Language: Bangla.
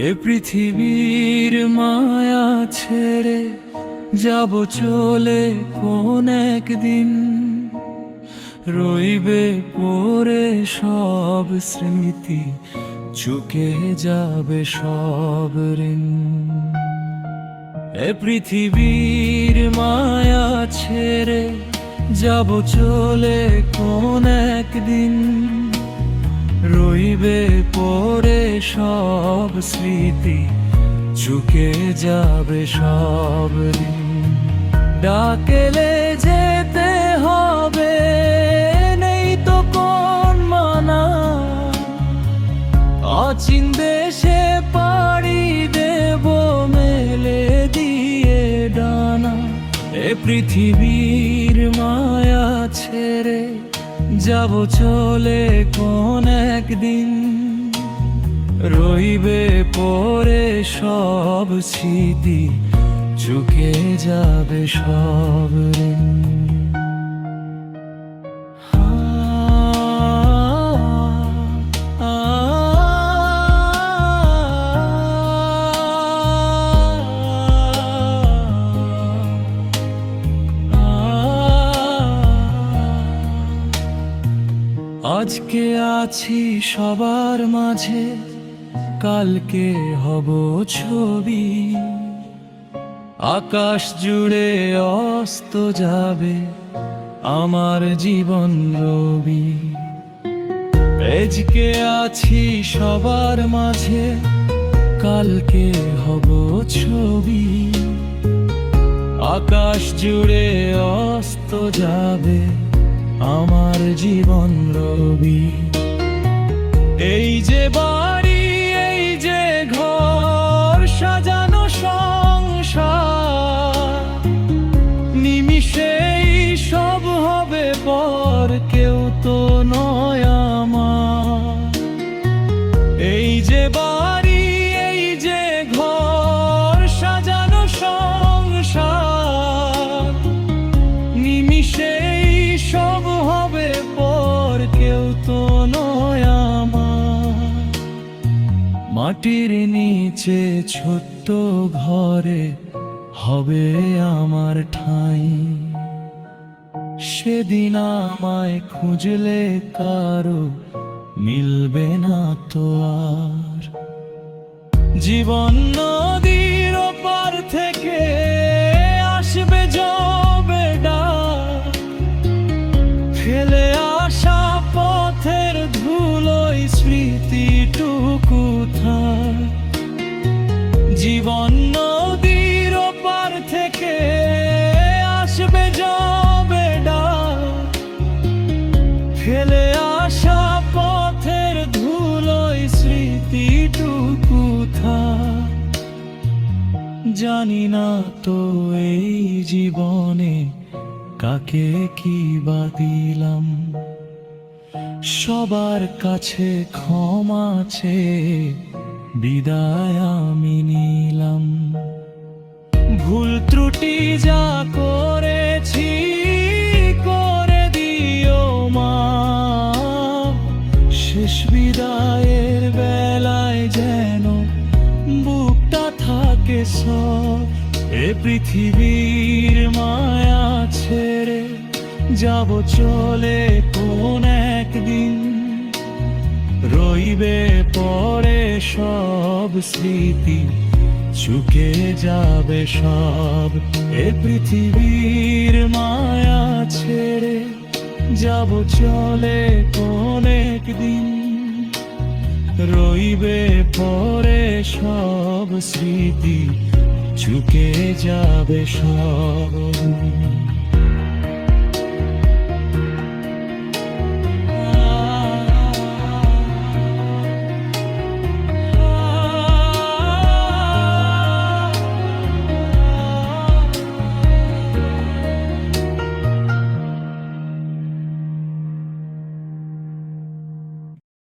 এ পৃথিবীর মায়া ছেড়ে যাব চলে কোন একদিন। রইবে পরে সব স্মৃতি, চুকে যাবে সব ঋণ। এ পৃথিবীর মায়া ছেড়ে যাব চলে কোন একদিন। রইবে পরে সব স্মৃতি চুকে যাবে সব ডাকেলে যেতে হবে, নেই তো কোন মানা। অচিন দেশে পাড়ি দেব মেলে দিয়ে ডানা। এ পৃথিবীর মায়া ছেড়ে যাব চলে কোন একদিন রইবে পরে সব স্মৃতি চুকে যাবে সব। আজকে আছি সবার মাঝে, কালকে হব ছবি। আকাশ জুড়ে অস্ত যাবে আমার জীবন রবি। আজকে আছি সবার মাঝে, কালকে হব ছবি। আকাশ জুড়ে অস্ত যাবে জীবন রবি। এই যে বাড়ি, এই যে ঘর, সাজানো সংসার। নিমিষেই সব হবে পর, কেউ তো নয় আমার। এই যে বাড়ি, এই যে ঘর, সাজানো মাটির নিচে ছোট্ট ঘরে হবে আমার ঠাঁই। সেদিন আমায় খুঁজলে কারও মিলবে না তো আর। জীবন ফেলে আসা পথের ধুলোই স্মৃতিটুকু থাক জানি না তো এই জীবনে কাকে কি বা দিলাম। সবার কাছে ক্ষমা চেয়ে বিদায় আমি নিলাম। ভুল ত্রুটি যা থাকে সব এ পৃথিবীর মায়া ছেড়ে যাব চলে কোন একদিন? রইবে পরে সব স্মৃতি, চুকে যাবে সব এ পৃথিবীর মায়া ছেড়ে যাব চলে কোন একদিন? রইবে পরে সব স্মৃতি ঝুঁকে যাবে সব।